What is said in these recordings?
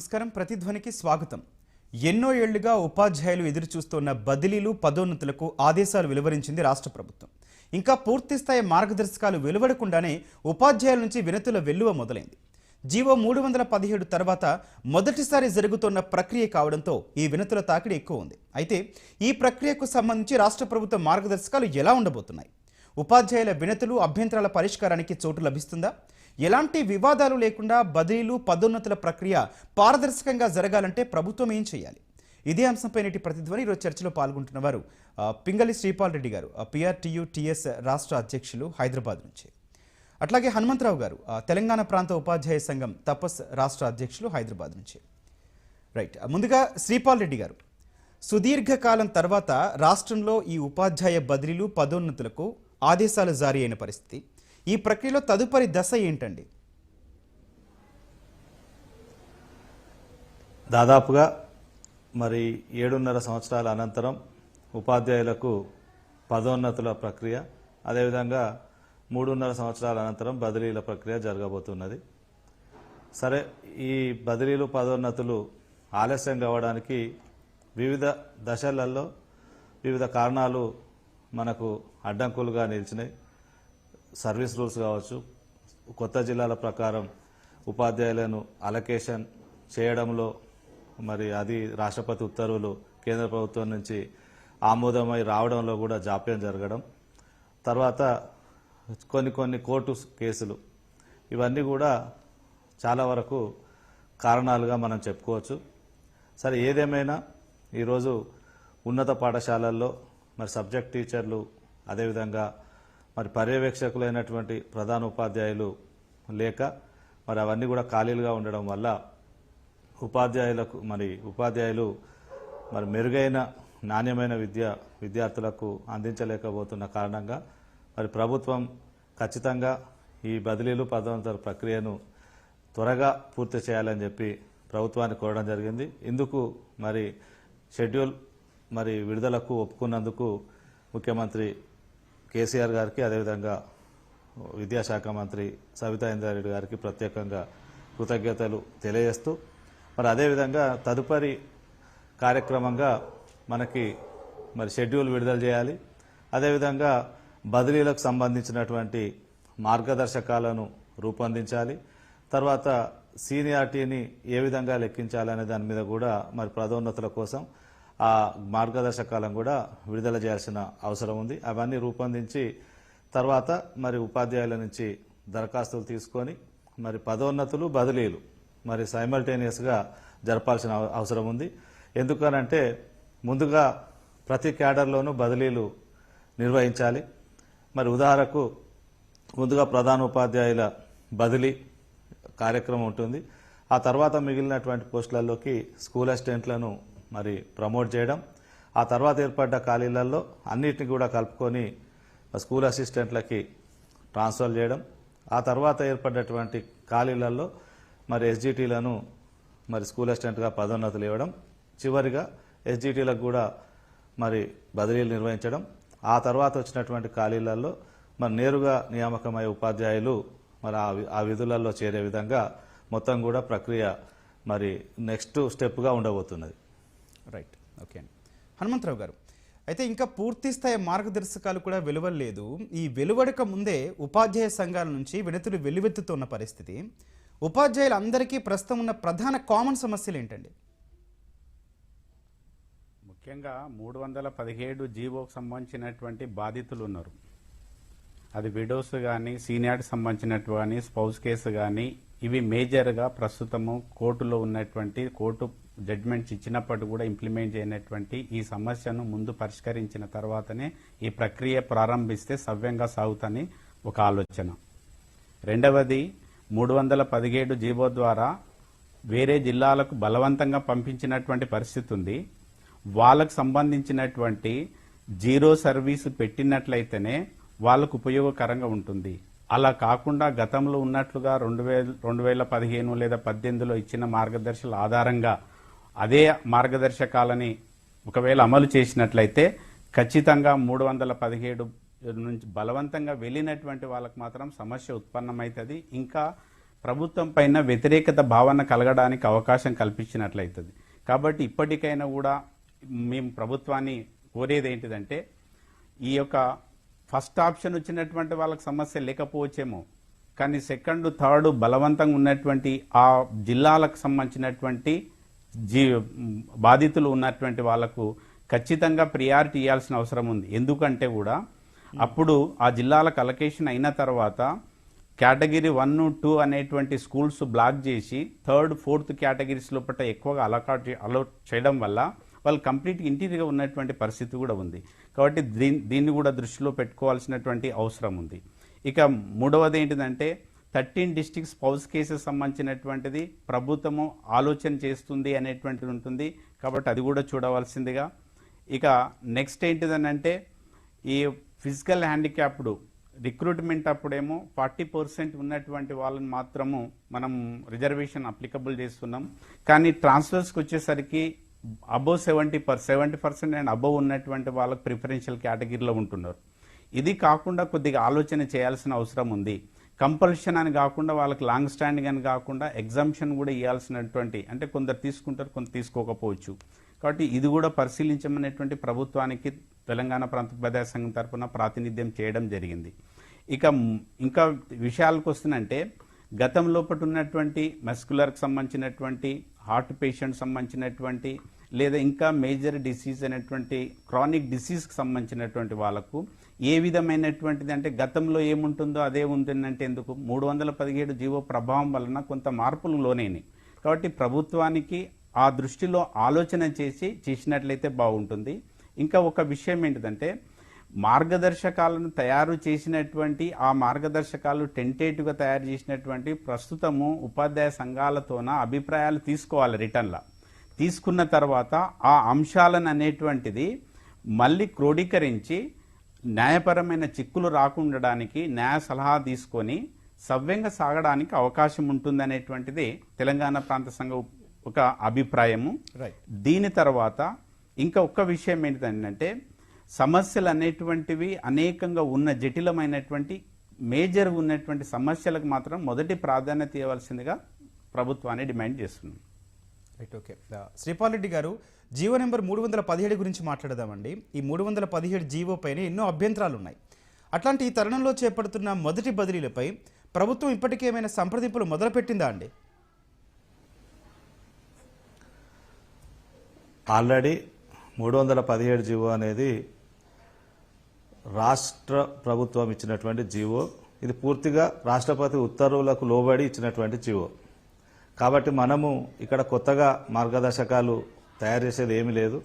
నమస్కారం. ప్రతిధ్వనికి స్వాగతం. ఎన్నో ఏళ్ళుగా ఉపాధ్యాయులు ఎదురుచూస్తున్న బదిలీలు పదోన్నతులకు ఆదేశాలు వెలువరించింది రాష్ట్ర ప్రభుత్వం. ఇంకా పూర్తిస్థాయి మార్గదర్శకాలు వెలువడకుండానే ఉపాధ్యాయుల నుంచి వినతుల వెల్లువ మొదలైంది. జీవో మూడు వందల పదిహేడు తర్వాత మొదటిసారి జరుగుతున్న ప్రక్రియ కావడంతో ఈ వినతుల తాకిడి ఎక్కువ ఉంది. అయితే ఈ ప్రక్రియకు సంబంధించి రాష్ట్ర ప్రభుత్వ మార్గదర్శకాలు ఎలా ఉండబోతున్నాయి? ఉపాధ్యాయుల వినతులు అభ్యంతరాల పరిష్కారానికి చోటు లభిస్తుందా? ఎలాంటి వివాదాలు లేకుండా బదిలీలు పదోన్నతుల ప్రక్రియ పారదర్శకంగా జరగాలంటే ప్రభుత్వం ఏం చేయాలి? ఇదే అంశంపై నేటి ప్రతిధ్వని ఈరోజు చర్చలో పాల్గొంటున్న వారు పింగళి శ్రీపాల్ రెడ్డి గారు పిఆర్టీయూ టీఎస్ రాష్ట్ర అధ్యక్షులు హైదరాబాద్ నుంచి. అట్లాగే హనుమంతరావు గారు తెలంగాణ ప్రాంత ఉపాధ్యాయ సంఘం తపస్ రాష్ట్ర అధ్యక్షులు హైదరాబాద్ నుంచి. రైట్ ముందుగా శ్రీపాల్ రెడ్డి గారు. సుదీర్ఘకాలం తర్వాత రాష్ట్రంలో ఈ ఉపాధ్యాయ బదిలీలు పదోన్నతులకు ఆదేశాలు జారీ అయిన పరిస్థితి. ఈ ప్రక్రియలో తదుపరి దశ ఏంటండి? దాదాపుగా మరి ఏడున్నర సంవత్సరాల అనంతరం ఉపాధ్యాయులకు పదోన్నతుల ప్రక్రియ అదేవిధంగా మూడున్నర సంవత్సరాల అనంతరం బదిలీల ప్రక్రియ జరగబోతున్నది. సరే ఈ బదిలీలు పదోన్నతులు ఆలస్యం కావడానికి వివిధ దశలలో వివిధ కారణాలు మనకు అడ్డంకులుగా నిలిచినాయి. సర్వీస్ రూల్స్ కావచ్చు కొత్త జిల్లాల ప్రకారం ఉపాధ్యాయులను అలకేషన్ చేయడంలో మరి అది రాష్ట్రపతి ఉత్తర్వులు కేంద్ర ప్రభుత్వం నుంచి ఆమోదమై రావడంలో కూడా జాప్యం జరగడం. తర్వాత కొన్ని కొన్ని కోర్టు కేసులు. ఇవన్నీ కూడా చాలా వరకు కారణాలుగా మనం చెప్పుకోవచ్చు. సరే ఏదేమైనా ఈరోజు ఉన్నత పాఠశాలల్లో మరి సబ్జెక్ట్ టీచర్లు అదేవిధంగా మరి పర్యవేక్షకులైనటువంటి ప్రధాన ఉపాధ్యాయులు లేక మరి అవన్నీ కూడా ఖాళీలుగా ఉండడం వల్ల ఉపాధ్యాయులకు మరి ఉపాధ్యాయులు మరి మెరుగైన నాణ్యమైన విద్య విద్యార్థులకు అందించలేకపోతున్న కారణంగా మరి ప్రభుత్వం ఖచ్చితంగా ఈ బదిలీలు పదోన్నతుల ప్రక్రియను త్వరగా పూర్తి చేయాలని చెప్పి ప్రభుత్వాన్ని కోరడం జరిగింది. ఇందుకు మరి షెడ్యూల్ మరి విడుదలకు ఒప్పుకున్నందుకు ముఖ్యమంత్రి కేసీఆర్ గారికి అదేవిధంగా విద్యాశాఖ మంత్రి సవితా ఇంద్రారెడ్డి గారికి ప్రత్యేకంగా కృతజ్ఞతలు తెలియజేస్తూ మరి అదేవిధంగా తదుపరి కార్యక్రమంగా మనకి మరి షెడ్యూల్ విడుదల చేయాలి. అదేవిధంగా బదిలీలకు సంబంధించినటువంటి మార్గదర్శకాలను రూపొందించాలి. తర్వాత సీనియారిటీని ఏ విధంగా లెక్కించాలనే దాని మీద కూడా మరి పదోన్నతుల కోసం ఆ మార్గదర్శకాలను కూడా విడుదల చేయాల్సిన అవసరం ఉంది. అవన్నీ రూపొందించి తర్వాత మరి ఉపాధ్యాయుల నుంచి దరఖాస్తులు తీసుకొని మరి పదోన్నతులు బదిలీలు మరి సైమల్టేనియస్గా జరపాల్సిన అవ- అవసరం ఉంది. ఎందుకనంటే ముందుగా ప్రతి క్యాడర్లోనూ బదిలీలు నిర్వహించాలి. మరి ఉదాహరణకు ముందుగా ప్రధాన ఉపాధ్యాయుల బదిలీ కార్యక్రమం ఉంటుంది. ఆ తర్వాత మిగిలినటువంటి పోస్టులలోకి స్కూల్ అసిస్టెంట్లను మరి ప్రమోట్ చేయడం. ఆ తర్వాత ఏర్పడ్డ ఖాళీలలో అన్నిటిని కూడా కలుపుకొని స్కూల్ అసిస్టెంట్లకి ట్రాన్స్ఫర్ చేయడం. ఆ తర్వాత ఏర్పడ్డటువంటి ఖాళీలలో మరి ఎస్జిటీలను మరి స్కూల్ అసిస్టెంట్గా పదోన్నతులు ఇవ్వడం. చివరిగా ఎస్జిటీలకు కూడా మరి బదిలీలు నిర్వహించడం. ఆ తర్వాత వచ్చినటువంటి ఖాళీలలో మరి నేరుగా నియామకమయ్యే ఉపాధ్యాయులు మరి ఆ వి- ఆ విధులలో చేరే విధంగా మొత్తం కూడా ప్రక్రియ మరి నెక్స్ట్ స్టెప్గా ఉండబోతున్నది. రైట్ ఓకే అండి హనుమంతరావు గారు అయితే ఇంకా పూర్తి స్థాయి మార్గదర్శకాలు కూడా వెలువడలేదు. ఈ వెలువడక ముందే ఉపాధ్యాయ సంఘాల నుంచి వినతులు వెలువెత్తుతున్న పరిస్థితి. ఉపాధ్యాయులందరికీ ప్రస్తుతం ఉన్న ప్రధాన కామన్ సమస్యలు ఏంటండి? ముఖ్యంగా మూడు వందల పదిహేడు జీవోకు సంబంధించినటువంటి బాధితులు ఉన్నారు అది విడోస్ కానీ సీనియర్కి సంబంధించినట్టు కానీ స్పౌస్ కేసు కానీ ఇవి మేజర్గా ప్రస్తుతము కోర్టులో ఉన్నటువంటి కోర్టు జడ్జిమెంట్స్ ఇచ్చినప్పటికీ కూడా ఇంప్లిమెంట్ చేయనటువంటి ఈ సమస్యను ముందు పరిష్కరించిన తర్వాతనే ఈ ప్రక్రియ ప్రారంభిస్తే సవ్యంగా సాగుతని ఒక ఆలోచన. రెండవది మూడు వందల పదిహేడు జీవో ద్వారా వేరే జిల్లాలకు బలవంతంగా పంపించినటువంటి పరిస్థితి ఉంది. వాళ్ళకు సంబంధించినటువంటి జీరో సర్వీసు పెట్టినట్లయితేనే వాళ్ళకు ఉపయోగకరంగా ఉంటుంది. అలా కాకుండా గతంలో ఉన్నట్లుగా రెండు వేల రెండు వేల పదిహేను లేదా పద్దెనిమిదిలో ఇచ్చిన మార్గదర్శకాల ఆధారంగా అదే మార్గదర్శకాలని ఒకవేళ అమలు చేసినట్లయితే ఖచ్చితంగా మూడు వందల పదిహేడు నుంచి బలవంతంగా వెళ్ళినటువంటి వాళ్ళకు మాత్రం సమస్య ఉత్పన్నమవుతుంది ఇంకా ప్రభుత్వం పైన వ్యతిరేకత భావన కలగడానికి అవకాశం కల్పించినట్లయితుంది. కాబట్టి ఇప్పటికైనా కూడా మేము ప్రభుత్వాన్ని కోరేది ఏంటిదంటే ఈ యొక్క ఫస్ట్ ఆప్షన్ వచ్చినటువంటి వాళ్ళకి సమస్య లేకపోవచ్చేమో. కానీ సెకండ్ థర్డ్ బలవంతంగా ఉన్నటువంటి ఆ జిల్లాలకు సంబంధించినటువంటి జీ బాధితులు ఉన్నటువంటి వాళ్ళకు ఖచ్చితంగా ప్రియారిటీ ఇవ్వాల్సిన అవసరం ఉంది. ఎందుకంటే కూడా అప్పుడు ఆ జిల్లాలకు అలొకేషన్ అయిన తర్వాత కేటగిరీ వన్ టూ అనేటువంటి స్కూల్స్ బ్లాక్ చేసి థర్డ్ ఫోర్త్ కేటగిరీస్ లోపల ఎక్కువగా అలకాట్ అలౌట్ చేయడం వల్ల వాళ్ళు కంప్లీట్ ఇంటీరియర్గా ఉన్నటువంటి పరిస్థితి కూడా ఉంది. కాబట్టి దీన్ని దీన్ని కూడా దృష్టిలో పెట్టుకోవాల్సినటువంటి అవసరం ఉంది. ఇక మూడవది ఏంటిదంటే థర్టీన్ డిస్టిక్స్ పౌస్ కేసెస్ సంబంధించినటువంటిది ప్రభుత్వము ఆలోచన చేస్తుంది అనేటువంటిది ఉంటుంది. కాబట్టి అది కూడా చూడవలసిందిగా. ఇక నెక్స్ట్ ఏంటిదనంటే ఈ ఫిజికల్ హ్యాండిక్యాప్డ్ రిక్రూట్మెంట్ అప్పుడేమో ఫార్టీ పర్సెంట్ ఉన్నటువంటి వాళ్ళని మాత్రము మనం రిజర్వేషన్ అప్లికబుల్ చేస్తున్నాం. కానీ ట్రాన్స్ఫర్స్కి వచ్చేసరికి above seventy per seventy percent and above ఉన్నటువంటి వాళ్ళకు ప్రిఫరెన్షియల్ కేటగిరీలో ఉంటున్నారు. ఇది కాకుండా కొద్దిగా ఆలోచన చేయాల్సిన అవసరం ఉంది. కంపల్షన్ అని కాకుండా వాళ్ళకి లాంగ్ స్టాండింగ్ అని కాకుండా ఎగ్జామ్షన్ కూడా ఇవ్వాల్సినటువంటి అంటే కొందరు తీసుకుంటారు కొంత తీసుకోకపోవచ్చు. కాబట్టి ఇది కూడా పరిశీలించమనేటువంటి ప్రభుత్వానికి తెలంగాణ ప్రాంత ప్రజా సంఘం తరఫున ప్రాతినిధ్యం చేయడం జరిగింది. ఇక ఇంకా విషయాలకు వస్తుందంటే గతం ఉన్నటువంటి మస్కులర్కి సంబంధించినటువంటి హార్ట్ పేషెంట్ సంబంధించినటువంటి లేదా ఇంకా మేజర్ డిసీజ్ అనేటువంటి క్రానిక్ డిసీజ్కి సంబంధించినటువంటి వాళ్ళకు ఏ విధమైనటువంటిది అంటే గతంలో ఏముంటుందో అదే ఉంటుందంటే ఎందుకు? మూడు వందల పదిహేడు జీవో ప్రభావం వలన కొంత మార్పులు లోనైనాయి. కాబట్టి ప్రభుత్వానికి ఆ దృష్టిలో ఆలోచన చేసి చేసినట్లయితే బాగుంటుంది. ఇంకా ఒక విషయం ఏంటిదంటే మార్గదర్శకాలను తయారు చేసినటువంటి ఆ మార్గదర్శకాలు టెంటేటివ్గా తయారు చేసినటువంటి ప్రస్తుతము ఉపాధ్యాయ సంఘాలతోన అభిప్రాయాలు తీసుకోవాలి రిటర్న్లా. తీసుకున్న తర్వాత ఆ అంశాలను అనేటువంటిది మళ్ళీ క్రోడీకరించి న్యాయపరమైన చిక్కులు రాకుండడానికి న్యాయ సలహా తీసుకొని సవ్యంగా సాగడానికి అవకాశం ఉంటుందనేటువంటిది తెలంగాణ ప్రాంత సంఘం ఒక అభిప్రాయము. దీని తర్వాత ఇంకా ఒక్క విషయం ఏంటిదంటే సమస్యలు అనేటువంటివి అనేకంగా ఉన్న జటిలమైనటువంటి మేజర్ ఉన్నటువంటి సమస్యలకు మాత్రం మొదటి ప్రాధాన్యత ఇవ్వాల్సిందిగా ప్రభుత్వాన్ని డిమాండ్ చేస్తున్నాం రైట్ ఓకే. శ్రీపాల్ రెడ్డి గారు జీవో నెంబర్ మూడు వందల పదిహేడు గురించి మాట్లాడదామండి. ఈ మూడు వందల పదిహేడు జీవో పైన ఎన్నో అభ్యంతరాలు ఉన్నాయి అట్లాంటి ఈ తరుణంలో చేపడుతున్న మొదటి బదిలీలపై ప్రభుత్వం ఇప్పటికే ఏమైనా సంప్రదింపులు మొదలుపెట్టిందా అండి? ఆల్రెడీ మూడు వందల పదిహేడు జీవో అనేది రాష్ట్ర ప్రభుత్వం ఇచ్చినటువంటి జీవో. ఇది పూర్తిగా రాష్ట్రపతి ఉత్తర్వులకు లోబడి ఇచ్చినటువంటి జీవో. కాబట్టి మనము ఇక్కడ కొత్తగా మార్గదర్శకాలు తయారు చేసేది ఏమీ లేదు.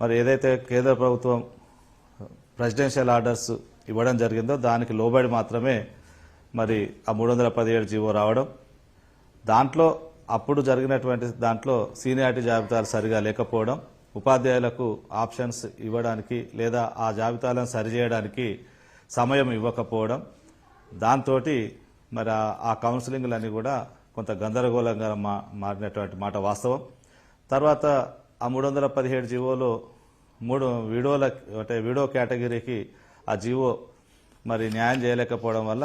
మరి ఏదైతే కేంద్ర ప్రభుత్వం ప్రెసిడెన్షియల్ ఆర్డర్స్ ఇవ్వడం జరిగిందో దానికి లోబడి మాత్రమే మరి ఆ మూడు వందల పదిహేడు జీవో రావడం. దాంట్లో అప్పుడు జరిగినటువంటి దాంట్లో సీనియారిటీ జాబితాలు సరిగా లేకపోవడం. ఉపాధ్యాయులకు ఆప్షన్స్ ఇవ్వడానికి లేదా ఆ జాబితాలను సరిచేయడానికి సమయం ఇవ్వకపోవడం దాంతో మరి ఆ- కౌన్సిలింగ్లన్నీ కూడా కొంత గందరగోళంగా మా మారినటువంటి మాట వాస్తవం. తర్వాత ఆ మూడు వందల పదిహేడు జీవోలో మూడు వీడోల అంటే వీడో కేటగిరీకి ఆ జీవో మరి న్యాయం చేయలేకపోవడం వల్ల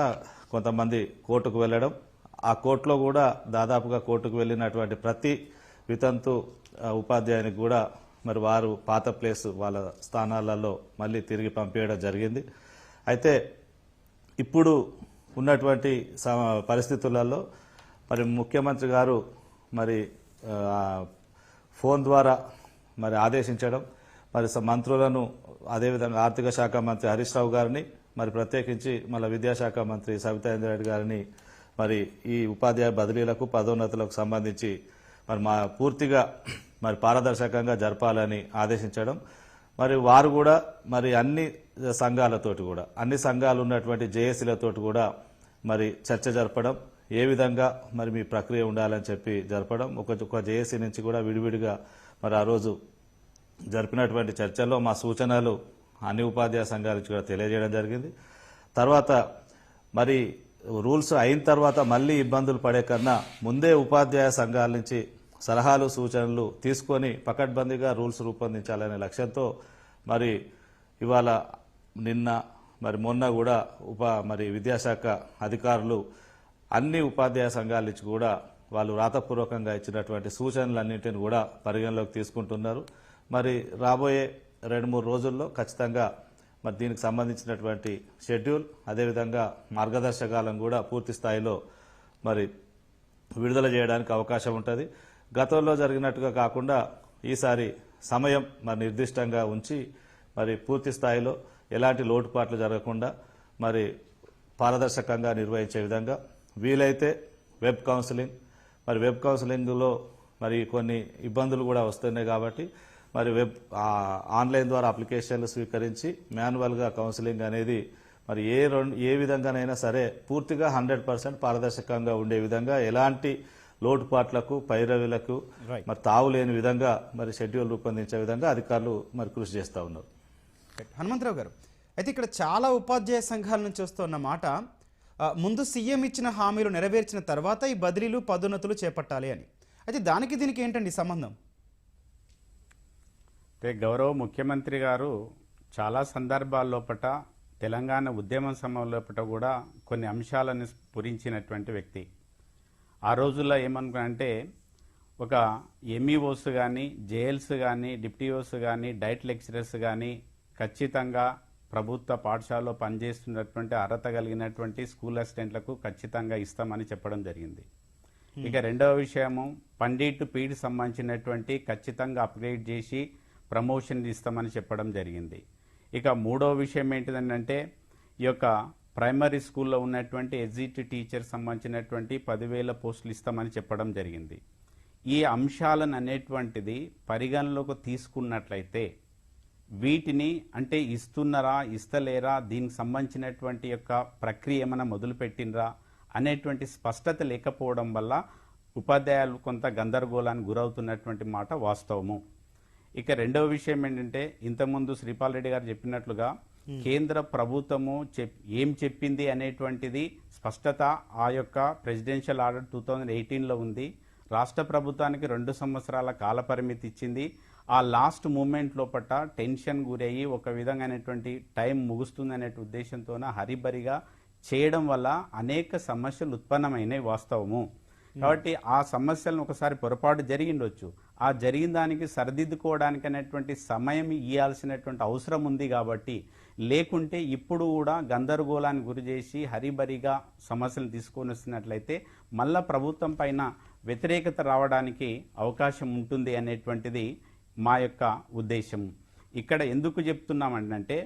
కొంతమంది కోర్టుకు వెళ్ళడం. ఆ కోర్టులో కూడా దాదాపుగా కోర్టుకు వెళ్ళినటువంటి ప్రతి వితంతు ఉపాధ్యాయునికి కూడా మరి వారు పాత ప్లేస్ వాళ్ళ స్థానాలలో మళ్ళీ తిరిగి పంపేయడం జరిగింది. అయితే ఇప్పుడు ఉన్నటువంటి పరిస్థితులలో మరి ముఖ్యమంత్రి గారు మరి ఫోన్ ద్వారా మరి ఆదేశించడం మరి స- మంత్రులను అదేవిధంగా ఆర్థిక శాఖ మంత్రి హరీష్ రావు గారిని మరి ప్రత్యేకించి మళ్ళీ విద్యాశాఖ మంత్రి సవితాంద్ర రెడ్డి గారిని మరి ఈ ఉపాధ్యాయ బదిలీలకు పదోన్నతులకు సంబంధించి మరి మా పూర్తిగా మరి పారదర్శకంగా జరపాలని ఆదేశించడం. మరి వారు కూడా మరి అన్ని సంఘాలతోటి కూడా అన్ని సంఘాలు ఉన్నటువంటి జేఏసీలతోటి కూడా మరి చర్చ జరపడం ఏ విధంగా మరి మీ ప్రక్రియ ఉండాలని చెప్పి జరపడం. ఒక ఒక జేఏసీ నుంచి కూడా విడివిడిగా మరి ఆ రోజు జరిపినటువంటి చర్చల్లో మా సూచనలు అన్ని ఉపాధ్యాయ సంఘాల నుంచి కూడా తెలియజేయడం జరిగింది. తర్వాత మరి రూల్స్ అయిన తర్వాత మళ్ళీ ఇబ్బందులు పడే కన్నా ముందే ఉపాధ్యాయ సంఘాల నుంచి సలహాలు సూచనలు తీసుకొని పకడ్బందీగా రూల్స్ రూపొందించాలనే లక్ష్యంతో మరి ఇవాళ నిన్న మరి మొన్న కూడా ఉప మరి విద్యాశాఖ అధికారులు అన్ని ఉపాధ్యాయ సంఘాల నుంచి కూడా వాళ్ళు రాతపూర్వకంగా ఇచ్చినటువంటి సూచనలన్నింటిని కూడా పరిగణలోకి తీసుకుంటున్నారు. మరి రాబోయే రెండు మూడు రోజుల్లో ఖచ్చితంగా మరి దీనికి సంబంధించినటువంటి షెడ్యూల్ అదేవిధంగా మార్గదర్శకాలను కూడా పూర్తి స్థాయిలో మరి విడుదల చేయడానికి అవకాశం ఉంటుంది. గతంలో జరిగినట్టుగా కాకుండా ఈసారి సమయం మరి నిర్దిష్టంగా ఉంచి మరి పూర్తి స్థాయిలో ఎలాంటి లోటుపాట్లు జరగకుండా మరి పారదర్శకంగా నిర్వహించే విధంగా వీలైతే వెబ్ కౌన్సిలింగ్ మరి వెబ్ కౌన్సిలింగ్లో మరి కొన్ని ఇబ్బందులు కూడా వస్తున్నాయి కాబట్టి మరి వెబ్ ఆన్లైన్ ద్వారా అప్లికేషన్లు స్వీకరించి మాన్యువల్గా కౌన్సిలింగ్ అనేది మరి ఏ రెండు ఏ విధంగానైనా సరే పూర్తిగా హండ్రెడ్ పర్సెంట్ పారదర్శకంగా ఉండే విధంగా ఎలాంటి లోటుపాట్లకు పైరవిలకు. మరి తావు లేని విధంగా మరి షెడ్యూల్ రూపొందించే విధంగా అధికారులు మరి కృషి చేస్తూ ఉన్నారు. హనుమంతరావు గారు అయితే ఇక్కడ చాలా ఉపాధ్యాయ సంఘాల నుంచి వస్తున్న మాట ముందు సీఎం ఇచ్చిన హామీలు నెరవేర్చిన తర్వాత ఈ బదిలీలు పదోన్నతులు చేపట్టాలి అని అయితే దానికి దీనికి ఏంటండి సంబంధం అయితే గౌరవ ముఖ్యమంత్రి గారు చాలా సందర్భాల్లోపట తెలంగాణ ఉద్యమం సమయంలోపట కూడా కొన్ని అంశాలను స్ఫురించినటువంటి వ్యక్తి ఆ రోజుల్లో ఏమనుకున్నారంటే ఒక ఎంఈఓస్ కానీ జేఎల్స్ కానీ డిప్టీఓస్ కానీ డైట్ లెక్చరర్స్ కానీ ఖచ్చితంగా ప్రభుత్వ పాఠశాలలో పనిచేస్తున్నటువంటి అర్హత కలిగినటువంటి స్కూల్ అసిస్టెంట్లకు ఖచ్చితంగా ఇస్తామని చెప్పడం జరిగింది. ఇక రెండవ విషయము పండిట్ పీడ్ సంబంధించినటువంటి ఖచ్చితంగా అప్గ్రేడ్ చేసి ప్రమోషన్ ఇస్తామని చెప్పడం జరిగింది. ఇక మూడవ విషయం ఏంటిదంటే ఈ యొక్క ప్రైమరీ స్కూల్లో ఉన్నటువంటి ఎగ్జిట్ టీచర్ సంబంధించినటువంటి పదివేల పోస్టులు ఇస్తామని చెప్పడం జరిగింది. ఈ అంశాలను అనేటువంటిది పరిగణలోకి తీసుకున్నట్లయితే వీటిని అంటే ఇస్తున్నారా ఇస్తలేరా దీనికి సంబంధించినటువంటి యొక్క ప్రక్రియ ఏమైనా మొదలుపెట్టినరా అనేటువంటి స్పష్టత లేకపోవడం వల్ల ఉపాధ్యాయులు కొంత గందరగోళానికి గురవుతున్నటువంటి మాట వాస్తవము. ఇక రెండవ విషయం ఏంటంటే ఇంతకుముందు శ్రీపాల్ రెడ్డి గారు చెప్పినట్లుగా కేంద్ర ప్రభుత్వము ఏం చెప్పింది అనేటువంటిది స్పష్టత ఆ యొక్క ప్రెసిడెన్షియల్ ఆర్డర్ టూ థౌజండ్ ఎయిటీన్లో ఉంది. రాష్ట్ర ప్రభుత్వానికి రెండు సంవత్సరాల కాల పరిమితి ఇచ్చింది. ఆ లాస్ట్ మూమెంట్ లోపట టెన్షన్ గురయ్యి ఒక విధంగానేటువంటి టైం ముగుస్తుందనే ఉద్దేశంతోన హరిబరిగా చేయడం వల్ల అనేక సమస్యలు ఉత్పన్నమైనవి వాస్తవము. కాబట్టి ఆ సమస్యలను ఒకసారి పొరపాటు జరిగిండొచ్చు. ఆ జరిగిన దానికి సరిదిద్దుకోవడానికి అనేటువంటి సమయం ఇవ్వాల్సినటువంటి అవసరం ఉంది కాబట్టి లేకుంటే ఇప్పుడు కూడా గందరగోళానికి గురి చేసి హరిబరిగా సమస్యలు తీసుకొని వస్తున్నట్లయితే మళ్ళా ప్రభుత్వం పైన వ్యతిరేకత రావడానికి అవకాశం ఉంటుంది అనేటువంటిది మా యొక్క ఉద్దేశం. ఇక్కడ ఎందుకు చెప్తున్నామంటే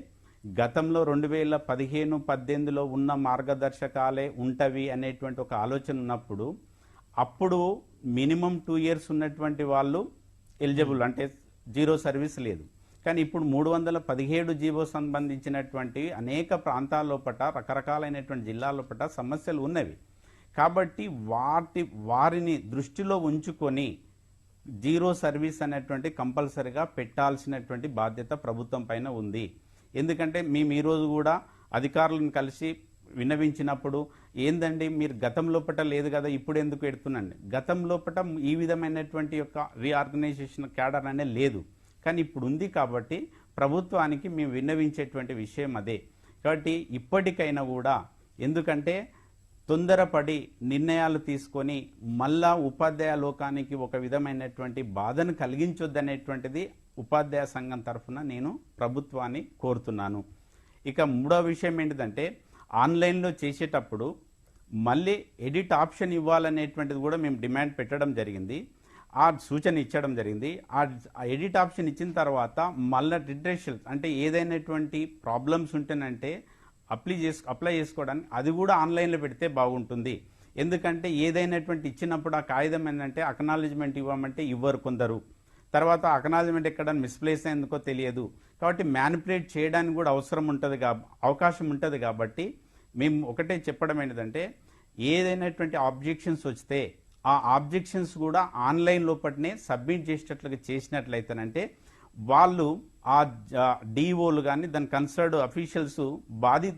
గతంలో రెండు వేల పదిహేను పద్దెనిమిదిలో ఉన్న మార్గదర్శకాలే ఉంటవి అనేటువంటి ఒక ఆలోచన ఉన్నప్పుడు అప్పుడు మినిమం టూ ఇయర్స్ ఉన్నటువంటి వాళ్ళు ఎలిజిబుల్ అంటే జీరో సర్వీస్ లేదు. కానీ ఇప్పుడు మూడు వందల పదిహేడు జీవో సంబంధించినటువంటి అనేక ప్రాంతాల్లోపట రకరకాలైనటువంటి జిల్లాల్లోపట సమస్యలు ఉన్నవి. కాబట్టి వాటి వారిని దృష్టిలో ఉంచుకొని జీరో సర్వీస్ అనేటువంటి కంపల్సరిగా పెట్టాల్సినటువంటి బాధ్యత ప్రభుత్వం పైన ఉంది. ఎందుకంటే మేము ఈరోజు కూడా అధికారులను కలిసి విన్నవించినప్పుడు ఏందండి మీరు గతంలోపట లేదు కదా ఇప్పుడు ఎందుకు పెడుతున్నాండి గతంలోపట ఈ విధమైనటువంటి యొక్క రీఆర్గనైజేషన్ క్యాడర్ అనేది లేదు. కానీ ఇప్పుడు ఉంది కాబట్టి ప్రభుత్వానికి మేము విన్నవించేటువంటి విషయం అదే. కాబట్టి ఇప్పటికైనా కూడా ఎందుకంటే తొందరపడి నిర్ణయాలు తీసుకొని మళ్ళా ఉపాధ్యాయ లోకానికి ఒక విధమైనటువంటి బాధను కలిగించొద్దనేటువంటిది ఉపాధ్యాయ సంఘం తరఫున నేను ప్రభుత్వాన్ని కోరుతున్నాను. ఇక మూడో విషయం ఏంటిదంటే ఆన్లైన్లో చేసేటప్పుడు మళ్ళీ ఎడిట్ ఆప్షన్ ఇవ్వాలనేటువంటిది కూడా మేము డిమాండ్ పెట్టడం జరిగింది. ఆ సూచన ఇచ్చడం జరిగింది. ఆ ఎడిట్ ఆప్షన్ ఇచ్చిన తర్వాత మళ్ళీ రిడ్రెషల్ అంటే ఏదైనటువంటి ప్రాబ్లమ్స్ ఉంటేనంటే అప్లై చేసు అప్లై చేసుకోవడానికి అది కూడా ఆన్లైన్లో పెడితే బాగుంటుంది. ఎందుకంటే ఏదైనటువంటి ఇచ్చినప్పుడు ఆ కాగితం ఏంటంటే అక్నాలజ్మెంట్ ఇవ్వమంటే ఇవ్వరు కొందరు. తర్వాత అక్నాలజ్మెంట్ ఎక్కడ మిస్ప్లేస్ అయిందుకో తెలియదు. కాబట్టి మ్యానిపులేట్ చేయడానికి కూడా అవసరం ఉంటుంది కా అవకాశం ఉంటుంది కాబట్టి మేము ఒకటే చెప్పడం ఏంటంటే ఏదైనటువంటి ఆబ్జెక్షన్స్ వస్తే ఆ ఆబ్జెక్షన్స్ కూడా ఆన్లైన్ లోపలనే సబ్మిట్ చేసేటట్లుగా చేసినట్లయితేనంటే వాళ్ళు ఆ డిఓలు కానీ దాని కన్సర్డ్ అఫీషియల్స్ బాధి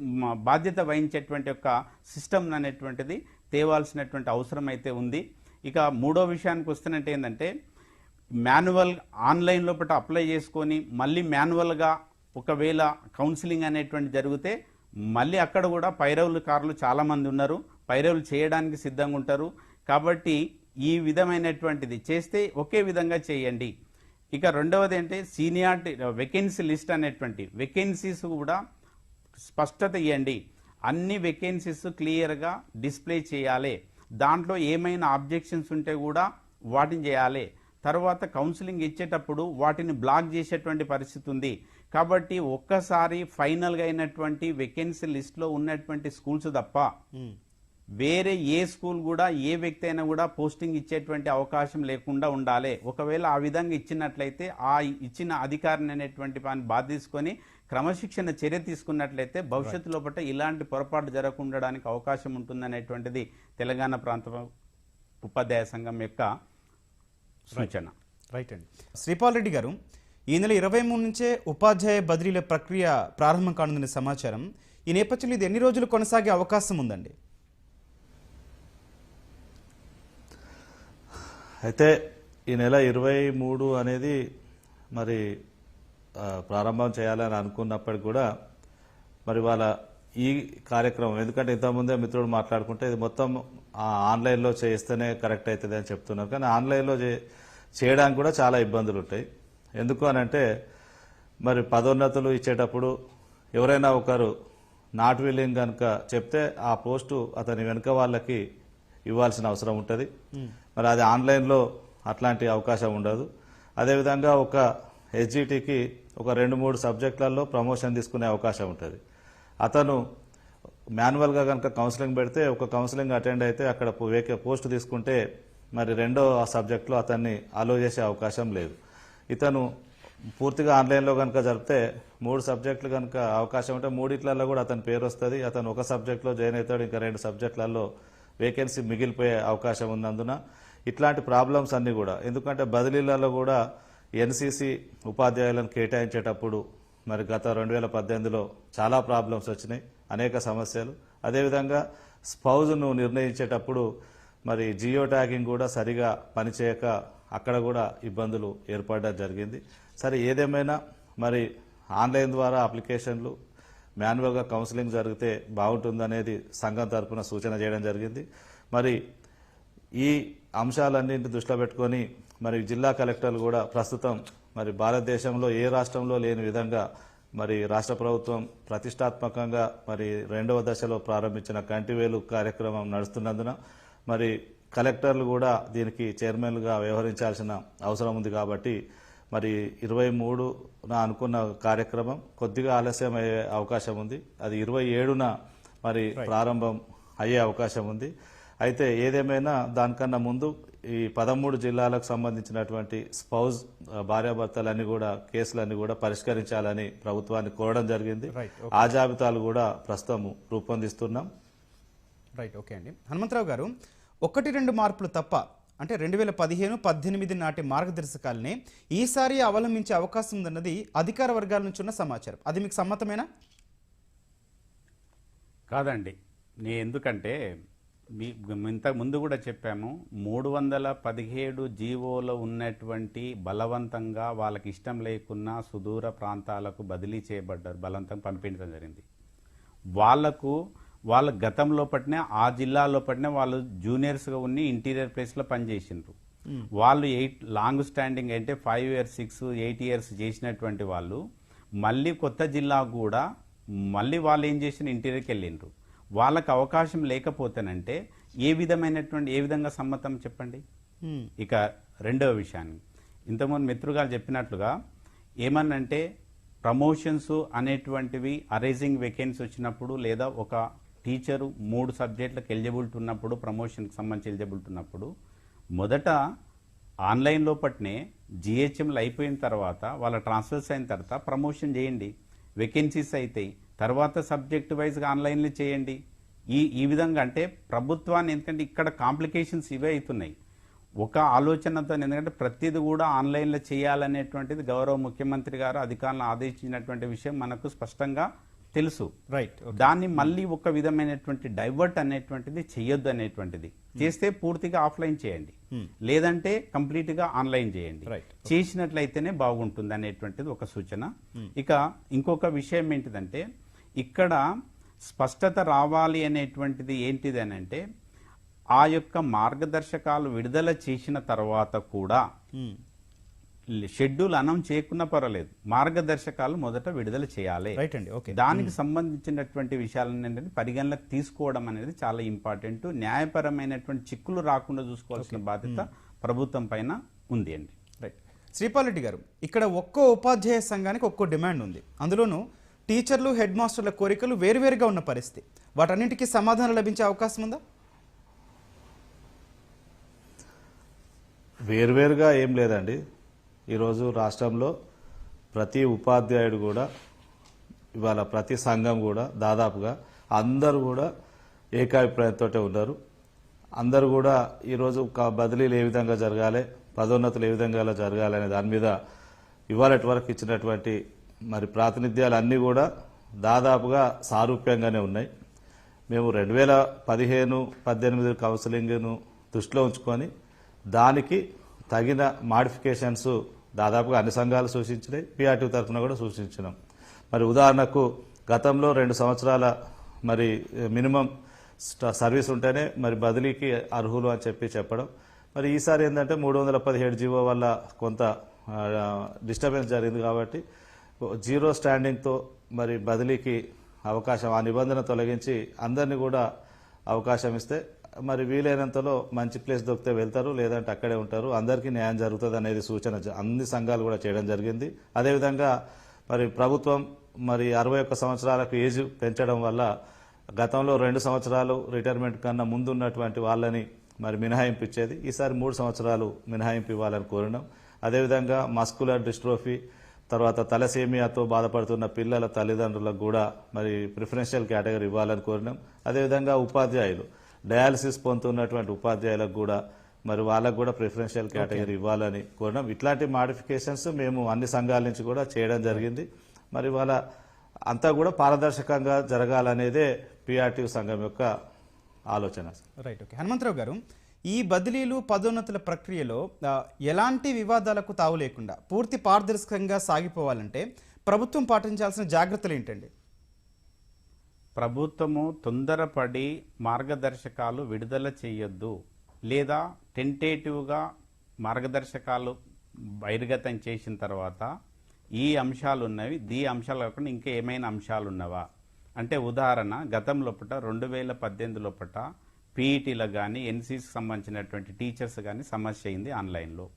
బాధ్యత వహించేటువంటి యొక్క సిస్టమ్ అనేటువంటిది తేవాల్సినటువంటి అవసరం అయితే ఉంది. ఇక మూడో విషయానికి వస్తున్నట్టు ఏంటంటే మాన్యువల్ ఆన్లైన్ లోపల అప్లై చేసుకొని మళ్ళీ మాన్యువల్గా ఒకవేళ కౌన్సిలింగ్ అనేటువంటి జరిగితే మళ్ళీ అక్కడ కూడా పైరవులు కార్లు చాలామంది ఉన్నారు. పైరవులు చేయడానికి సిద్ధంగా ఉంటారు. కాబట్టి ఈ విధమైనటువంటిది చేస్తే ఒకే విధంగా చేయండి. ఇక రెండవది అంటే సీనియారిటీ వెకెన్సీ లిస్ట్ అనేటువంటి వెకెన్సీస్ కూడా స్పష్టత ఇవ్వండి అన్ని వెకెన్సీస్ క్లియర్గా డిస్ప్లే చేయాలి. దాంట్లో ఏమైనా ఆబ్జెక్షన్స్ ఉంటే కూడా వాటిని చేయాలి. తర్వాత కౌన్సిలింగ్ ఇచ్చేటప్పుడు వాటిని బ్లాక్ చేసేటువంటి పరిస్థితి ఉంది. కాబట్టి ఒక్కసారి ఫైనల్గా అయినటువంటి వెకెన్సీ లిస్ట్లో ఉన్నటువంటి స్కూల్స్ తప్ప వేరే ఏ స్కూల్ కూడా ఏ వ్యక్తి అయినా కూడా పోస్టింగ్ ఇచ్చేటువంటి అవకాశం లేకుండా ఉండాలి. ఒకవేళ ఆ విధంగా ఇచ్చినట్లయితే ఆ ఇచ్చిన అధికారిని అనేటువంటి పని బాధ తీసుకొని క్రమశిక్షణ చర్య తీసుకున్నట్లయితే భవిష్యత్తు లోపల ఇలాంటి పొరపాటు జరగకుండడానికి అవకాశం ఉంటుందనేటువంటిది తెలంగాణ ప్రాంత ఉపాధ్యాయ సంఘం యొక్క సూచన. రైట్ అండి. శ్రీపాల్ రెడ్డి గారు ఈ నెల ఇరవై మూడు నుంచే ఉపాధ్యాయ బదిలీల ప్రక్రియ ప్రారంభం కానుందనే సమాచారం. ఈ నేపథ్యంలో ఇది ఎన్ని రోజులు కొనసాగే అవకాశం ఉందండి? అయితే ఈ నెల ఇరవై మూడు అనేది మరి ప్రారంభం చేయాలని అనుకున్నప్పటికి కూడా మరి వాళ్ళ ఈ కార్యక్రమం ఎందుకంటే ఇంతకుముందే మిత్రుడు మాట్లాడుకుంటే ఇది మొత్తం ఆ, ఆన్లైన్లో చేస్తేనే కరెక్ట్ అవుతుంది అని చెప్తున్నారు. కానీ ఆన్లైన్లో చే- చేయడానికి కూడా చాలా ఇబ్బందులు ఉంటాయి. ఎందుకు అని అంటే మరి పదోన్నతులు ఇచ్చేటప్పుడు ఎవరైనా ఒకరు నాట్ విల్లింగ్ కనుక చెప్తే ఆ పోస్టు అతని వెనుక వాళ్ళకి ఇవ్వాల్సిన అవసరం ఉంటుంది. మరి అది ఆన్లైన్లో అట్లాంటి అవకాశం ఉండదు. అదేవిధంగా ఒక హెచ్జిటికి ఒక రెండు మూడు సబ్జెక్టులలో ప్రమోషన్ తీసుకునే అవకాశం ఉంటుంది. అతను మాన్యువల్గా కనుక కౌన్సిలింగ్ పెడితే ఒక కౌన్సిలింగ్ అటెండ్ అయితే అక్కడ పో- వేకే పోస్ట్ తీసుకుంటే మరి రెండో ఆ సబ్జెక్టులో అతన్ని అలో చేసే అవకాశం లేదు. ఇతను పూర్తిగా ఆన్లైన్లో కనుక జరిపితే మూడు సబ్జెక్టులు కనుక అవకాశం ఉంటే మూడిట్లలో కూడా అతని పేరు వస్తుంది. అతను ఒక సబ్జెక్టులో జాయిన్ అవుతాడు ఇంకా రెండు సబ్జెక్టులలో వేకెన్సీ మిగిలిపోయే అవకాశం ఉన్నందున ఇట్లాంటి ప్రాబ్లమ్స్ అన్నీ కూడా. ఎందుకంటే బదిలీలలో కూడా ఎన్సీసీ ఉపాధ్యాయులను కేటాయించేటప్పుడు మరి గత రెండు వేల పద్దెనిమిదిలో చాలా ప్రాబ్లమ్స్ వచ్చినాయి అనేక సమస్యలు. అదేవిధంగా స్పౌజ్ను నిర్ణయించేటప్పుడు మరి జియో ట్యాగింగ్ కూడా సరిగా పనిచేయక అక్కడ కూడా ఇబ్బందులు ఏర్పడడం జరిగింది. సరే ఏదేమైనా మరి ఆన్లైన్ ద్వారా అప్లికేషన్లు మాన్యువల్గా కౌన్సిలింగ్ జరిగితే బాగుంటుందనేది సంఘం తరఫున సూచన చేయడం జరిగింది. మరి ఈ అంశాలన్నింటిని దృష్టిలో పెట్టుకొని మరి జిల్లా కలెక్టర్లు కూడా ప్రస్తుతం మరి భారతదేశంలో ఏ రాష్ట్రంలో లేని విధంగా మరి రాష్ట్ర ప్రభుత్వం ప్రతిష్టాత్మకంగా మరి రెండవ దశలో ప్రారంభించిన కంటివేలు కార్యక్రమం నడుస్తున్నందున మరి కలెక్టర్లు కూడా దీనికి చైర్మన్లుగా వ్యవహరించాల్సిన అవసరం ఉంది కాబట్టి మరి ఇరవై మూడున అనుకున్న కార్యక్రమం కొద్దిగా ఆలస్యం అయ్యే అవకాశం ఉంది. అది ఇరవై ఏడున మరి ప్రారంభం అయ్యే అవకాశం ఉంది. అయితే ఏదేమైనా దానికన్నా ముందు ఈ పదమూడు జిల్లాలకు సంబంధించినటువంటి స్పౌజ్ భార్యాభర్తలన్నీ కూడా కేసులన్నీ కూడా పరిష్కరించాలని ప్రభుత్వాన్ని కోరడం జరిగింది. Right, ఆ జాబితాలు కూడా ప్రస్తుతం రూపొందిస్తున్నాం. రైట్ ఓకే అండి. హనుమంతరావు గారు ఒకటి రెండు మార్పులు తప్ప అంటే రెండు వేల పదిహేను పద్దెనిమిది నాటి మార్గదర్శకాలని ఈసారి అవలంబించే అవకాశం ఉందన్నది అధికార వర్గాల నుంచి ఉన్న సమాచారం. అది మీకు సమ్మతమేనా? కాదండి. నే ఎందుకంటే మీ ఇంత ముందు కూడా చెప్పాము మూడు వందల పదిహేడు జీవోలో ఉన్నటువంటి బలవంతంగా వాళ్ళకి ఇష్టం లేకున్నా సుదూర ప్రాంతాలకు బదిలీ చేయబడ్డారు బలవంతంగా పంపించడం జరిగింది. వాళ్ళకు వాళ్ళ గతంలో పట్టినే ఆ జిల్లాలో పట్టినే వాళ్ళు జూనియర్స్గా ఉండి ఇంటీరియర్ ప్లేస్లో పనిచేసిండ్రు. వాళ్ళు ఎయిట్ లాంగ్ స్టాండింగ్ అంటే five years six eight years చేసినటువంటి వాళ్ళు మళ్ళీ కొత్త జిల్లా కూడా మళ్ళీ వాళ్ళు ఏం చేసిన ఇంటీరియర్కి వెళ్ళిండ్రు. వాళ్ళకి అవకాశం లేకపోతేనంటే ఏ విధమైనటువంటి ఏ విధంగా సమ్మతం చెప్పండి. ఇక రెండవ విషయాన్ని. ఇంతకుముందు మిత్రుగారు చెప్పినట్లుగా ఏమన్నంటే ప్రమోషన్స్ అనేటువంటివి అరైజింగ్ వేకెన్సీ వచ్చినప్పుడు లేదా ఒక టీచరు మూడు సబ్జెక్టులకు ఎలిజిబిలిటీ ఉన్నప్పుడు ప్రమోషన్కి సంబంధించి ఎలిజిబిలిటీ ఉన్నప్పుడు మొదట ఆన్లైన్లో పట్నే జిహెచ్ఎంలు అయిపోయిన తర్వాత వాళ్ళ ట్రాన్స్ఫర్స్ అయిన తర్వాత ప్రమోషన్ చేయండి. వేకెన్సీస్ అవుతాయి తర్వాత సబ్జెక్ట్ వైజ్గా ఆన్లైన్లో చేయండి. ఈ ఈ విధంగా అంటే ప్రభుత్వాన్ని ఎందుకంటే ఇక్కడ కాంప్లికేషన్స్ ఇవే అవుతున్నాయి. ఒక ఆలోచనతో ఎందుకంటే ప్రతిది కూడా ఆన్లైన్లో చేయాలనేటువంటిది గౌరవ ముఖ్యమంత్రి గారు అధికారులను ఆదేశించినటువంటి విషయం మనకు స్పష్టంగా తెలుసు. రైట్ దాన్ని మళ్ళీ ఒక విధమైనటువంటి డైవర్ట్ అనేటువంటిది చెయ్యొద్దు అనేటువంటిది. చేస్తే పూర్తిగా ఆఫ్లైన్ చేయండి. లేదంటే కంప్లీట్గా ఆన్లైన్ చేయండి. చేసినట్లయితేనే బాగుంటుంది అనేటువంటిది ఒక సూచన. ఇక ఇంకొక విషయం ఏంటిదంటే ఇక్కడ స్పష్టత రావాలి అనేటువంటిది ఏంటిది అని అంటే ఆ యొక్క మార్గదర్శకాలు విడుదల చేసిన తర్వాత కూడా. షెడ్యూల్ అనౌన్స్ చేయకున్నా పర్వాలేదు. మార్గదర్శకాలు మొదట విడుదల చేయాలి. రైట్ అండి. ఓకే దానికి సంబంధించినటువంటి విషయాలను ఏంటంటే పరిగణలోకి తీసుకోవడం అనేది చాలా ఇంపార్టెంట్. న్యాయపరమైనటువంటి చిక్కులు రాకుండా చూసుకోవాల్సిన బాధ్యత ప్రభుత్వం పైన ఉంది అండి. రైట్ శ్రీపాల్ రెడ్డి గారు ఇక్కడ ఒక్కో ఉపాధ్యాయ సంఘానికి ఒక్కో డిమాండ్ ఉంది. అందులోనూ టీచర్లు హెడ్ మాస్టర్ల కోరికలు వేరువేరుగా ఉన్న పరిస్థితి. వాటన్నింటికీ సమాధానం లభించే అవకాశం ఉందా? వేరువేరుగా ఏం లేదండి. ఈరోజు రాష్ట్రంలో ప్రతి ఉపాధ్యాయుడు కూడా ఇవాళ ప్రతి సంఘం కూడా దాదాపుగా అందరూ కూడా ఏకాభిప్రాయంతో ఉన్నారు. అందరూ కూడా ఈరోజు క- బదిలీలు ఏ విధంగా జరగాలి పదోన్నతులు ఏ విధంగా జరగాలి అనే దాని మీద ఇవాళ వరకు ఇచ్చినటువంటి మరి ప్రాతినిధ్యాలు అన్నీ కూడా దాదాపుగా సారూప్యంగానే ఉన్నాయి. మేము రెండు వేల పదిహేను పద్దెనిమిది కౌన్సిలింగ్ను దృష్టిలో ఉంచుకొని దానికి తగిన మాడిఫికేషన్స్ దాదాపుగా అన్ని సంఘాలు సూచించినాయి. పిఆర్టీ తరఫున కూడా సూచించినాం. మరి ఉదాహరణకు గతంలో రెండు సంవత్సరాల మరి మినిమం స్ట- సర్వీస్ ఉంటేనే మరి బదిలీకి అర్హులు అని చెప్పి చెప్పడం. మరి ఈసారి ఏంటంటే మూడు వందల పదిహేడు జీవో వల్ల కొంత డిస్టర్బెన్స్ జరిగింది కాబట్టి జీరో స్టాండింగ్తో మరి బదిలీకి అవకాశం ఆ నిబంధన తొలగించి అందరినీ కూడా అవకాశం ఇస్తే మరి వీలైనంతలో మంచి ప్లేస్ దొరికితే వెళ్తారు లేదంటే అక్కడే ఉంటారు. అందరికీ న్యాయం జరుగుతుంది అనేది సూచన. అన్ని సంఘాలు కూడా చేయడం జరిగింది. అదేవిధంగా మరి ప్రభుత్వం మరి అరవై ఒక్క సంవత్సరాలకు ఏజ్ పెంచడం వల్ల గతంలో రెండు సంవత్సరాలు రిటైర్మెంట్ కన్నా ముందు ఉన్నటువంటి వాళ్ళని మరి మినహాయింపు ఇచ్చేది ఈసారి మూడు సంవత్సరాలు మినహాయింపు ఇవ్వాలని కోరినాం. అదేవిధంగా మస్కులర్ డిస్ట్రోఫీ తర్వాత తలసేమియాతో బాధపడుతున్న పిల్లల తల్లిదండ్రులకు కూడా మరి ప్రిఫరెన్షియల్ కేటగిరీ ఇవ్వాలని కోరినాం. అదేవిధంగా ఉపాధ్యాయులు డయాలసిస్ పొందుతున్నటువంటి ఉపాధ్యాయులకు కూడా మరి వాళ్ళకు కూడా ప్రిఫరెన్షియల్ కేటగిరీ ఇవ్వాలని కోరినాం. ఇట్లాంటి మాడిఫికేషన్స్ మేము అన్ని సంఘాల నుంచి కూడా చేయడం జరిగింది. మరి వాళ్ళ అంతా కూడా పారదర్శకంగా జరగాలనేదే పిఆర్టీ సంఘం యొక్క ఆలోచన. Right okay. హనుమంతరావు గారు ఈ బదిలీలు పదోన్నతుల ప్రక్రియలో ఎలాంటి వివాదాలకు తావు లేకుండా పూర్తి పారదర్శకంగా సాగిపోవాలంటే ప్రభుత్వం పాటించాల్సిన జాగ్రత్తలు ఏంటండి? ప్రభుత్వము తొందరపడి మార్గదర్శకాలు విడుదల చేయొద్దు లేదా టెంటేటివ్గా మార్గదర్శకాలు బహిర్గతం చేసిన తర్వాత ఈ అంశాలు ఉన్నవి దీ అంశాలు కాకుండా ఇంకా ఏమైనా అంశాలు ఉన్నవా? అంటే ఉదాహరణ గతం లోపట రెండు వేల పద్దెనిమిది లోపట పీఈటీలకు కానీ ఎన్సీసీకి సంబంధించినటువంటి టీచర్స్ కానీ సమస్య అయింది ఆన్లైన్లో.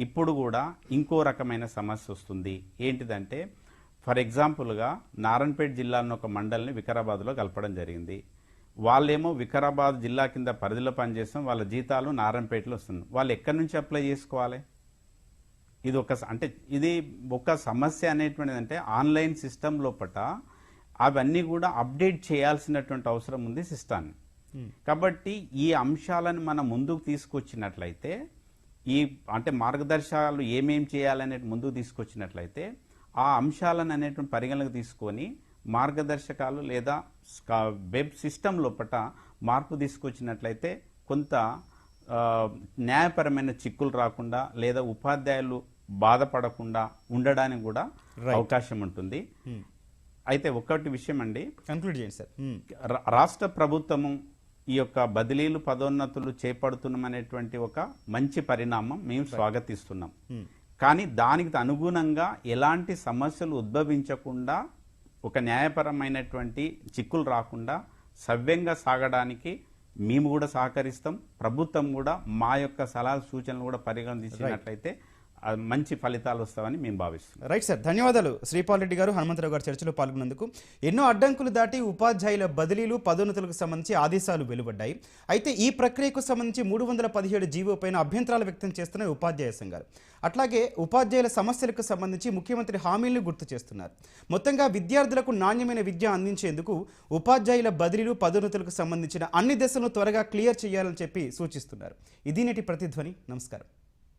ఇప్పుడు కూడా ఇంకో రకమైన సమస్య వస్తుంది. ఏంటిదంటే ఫర్ ఎగ్జాంపుల్గా నారాయణపేట జిల్లాను ఒక మండలిని వికారాబాద్లో కలపడం జరిగింది. వాళ్ళేమో వికారాబాద్ జిల్లా కింద పరిధిలో పనిచేస్తాం వాళ్ళ జీతాలు నారాయణపేటలో వస్తుంది వాళ్ళు ఎక్కడి నుంచి అప్లై చేసుకోవాలి? ఇది ఒక స- అంటే ఇది ఒక సమస్య అనేటువంటిది అంటే ఆన్లైన్ సిస్టమ్ లోపట అవన్నీ కూడా అప్డేట్ చేయాల్సినటువంటి అవసరం ఉంది సిస్టాన్ని. కాబట్టి ఈ అంశాలను మనం ముందుకు తీసుకొచ్చినట్లయితే ఈ అంటే మార్గదర్శకాలు ఏమేం చేయాలనే ముందుకు తీసుకొచ్చినట్లయితే ఆ అంశాలను అనేటువంటి పరిగణలోకి తీసుకొని మార్గదర్శకాలు లేదా వెబ్ సిస్టమ్ లోపట మార్పు తీసుకొచ్చినట్లయితే కొంత న్యాయపరమైన చిక్కులు రాకుండా లేదా ఉపాధ్యాయులు బాధపడకుండా ఉండడానికి కూడా అవకాశం ఉంటుంది. అయితే ఒక్కటి విషయం అండి కన్క్లూడ్ చేయండి సార్. రా- రాష్ట్ర ప్రభుత్వము ఈ యొక్క బదిలీలు పదోన్నతులు చేపడుతున్నామనేటువంటి ఒక మంచి పరిణామం మేము స్వాగతిస్తున్నాం. కానీ దానికి అనుగుణంగా ఎలాంటి సమస్యలు ఉద్భవించకుండా ఒక న్యాయపరమైనటువంటి చిక్కులు రాకుండా సవ్యంగా సాగడానికి మేము కూడా సహకరిస్తాం. ప్రభుత్వం కూడా మా యొక్క సలహా సూచనలు కూడా ఆ, మంచి ఫలితాలు వస్తామని మేము భావిస్తున్నాం. రైట్ సార్ ధన్యవాదాలు. శ్రీపాల్ రెడ్డి గారు హనుమంతరావు గారు చర్చలో పాల్గొన్నందుకు. ఎన్నో అడ్డంకులు దాటి ఉపాధ్యాయుల బదిలీలు పదోన్నతులకు సంబంధించి ఆదేశాలు వెలువడ్డాయి. అయితే ఈ ప్రక్రియకు సంబంధించి మూడు వందల పదిహేడు జీవో పైన అభ్యంతరాలు వ్యక్తం చేస్తున్నాయి ఉపాధ్యాయ సంఘాలు. అట్లాగే ఉపాధ్యాయుల సమస్యలకు సంబంధించి ముఖ్యమంత్రి హామీలను గుర్తు చేస్తున్నారు. మొత్తంగా విద్యార్థులకు నాణ్యమైన విద్య అందించేందుకు ఉపాధ్యాయుల బదిలీలు పదోన్నతులకు సంబంధించిన అన్ని దశలను త్వరగా క్లియర్ చేయాలని చెప్పి సూచిస్తున్నారు. ఇది నేటి ప్రతిధ్వని. నమస్కారం.